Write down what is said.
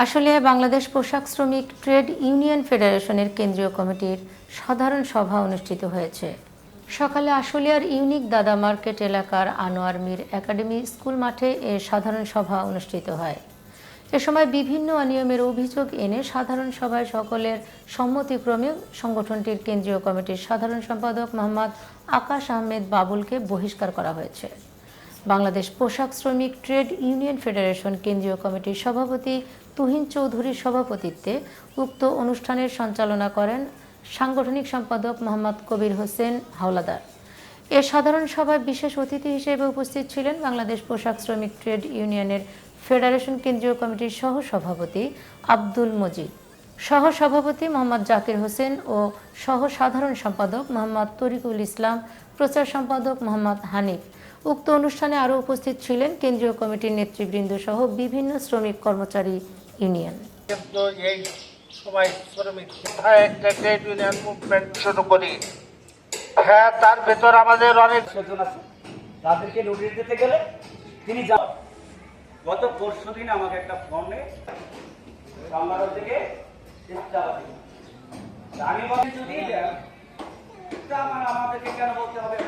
আসলে বাংলাদেশ পোশাক শ্রমিক ট্রেড ইউনিয়ন ফেডারেশনের কেন্দ্রীয় কমিটির সাধারণ সভা অনুষ্ঠিত হয়েছে। সকালে আশুলিয়ার ইউনিক দাদা মার্কেট এলাকার আনোয়ার মীর একাডেমি স্কুল মাঠে এ সাধারণ সভা অনুষ্ঠিত হয়। এ সময় বিভিন্ন অনিয়মের অভিযোগ এনে সাধারণ সভায় সকলের সম্মতিক্রমে সংগঠনটির কেন্দ্রীয় কমিটির সাধারণ সম্পাদক মোহাম্মদ আকাশ আহমেদ বাবুলকে বহিষ্কার করা হয়েছে। বাংলাদেশ পোশাক শ্রমিক ট্রেড ইউনিয়ন ফেডারেশন কেন্দ্রীয় কমিটির সভাপতি তুহিন চৌধুরীর সভাপতিত্বে উক্ত অনুষ্ঠানের সঞ্চালনা করেন সাংগঠনিক সম্পাদক মোহাম্মদ কবির হোসেন হাওলাদার। এ সাধারণ সভায় বিশেষ অতিথি হিসেবে উপস্থিত ছিলেন বাংলাদেশ পোশাক শ্রমিক ট্রেড ইউনিয়নের ফেডারেশন কেন্দ্রীয় কমিটির সহ সভাপতি আব্দুল মজিদ। সহ সভাপতি মোহাম্মদ জাকির হোসেন ও সহ সাধারণ সম্পাদক মোহাম্মদ তরিকুল ইসলাম, প্রচার সম্পাদক মোহাম্মদ হানিফ। উক্ত অনুষ্ঠানে আরও উপস্থিত ছিলেন কেন্দ্রীয় কমিটির নেতৃবৃন্দ সহ বিভিন্ন শ্রমিক কর্মচারী ইউনিয়ন। হ্যাঁ তার ভেতর আমাদের অনেক তাদেরকে নোটিশ দিতে গেলে তিনি গত পরশু দিন আমাকে একটা ফর্মে থেকে চালাতে আমি বলি যদি আমার আমাদেরকে কেন বলতে হবে?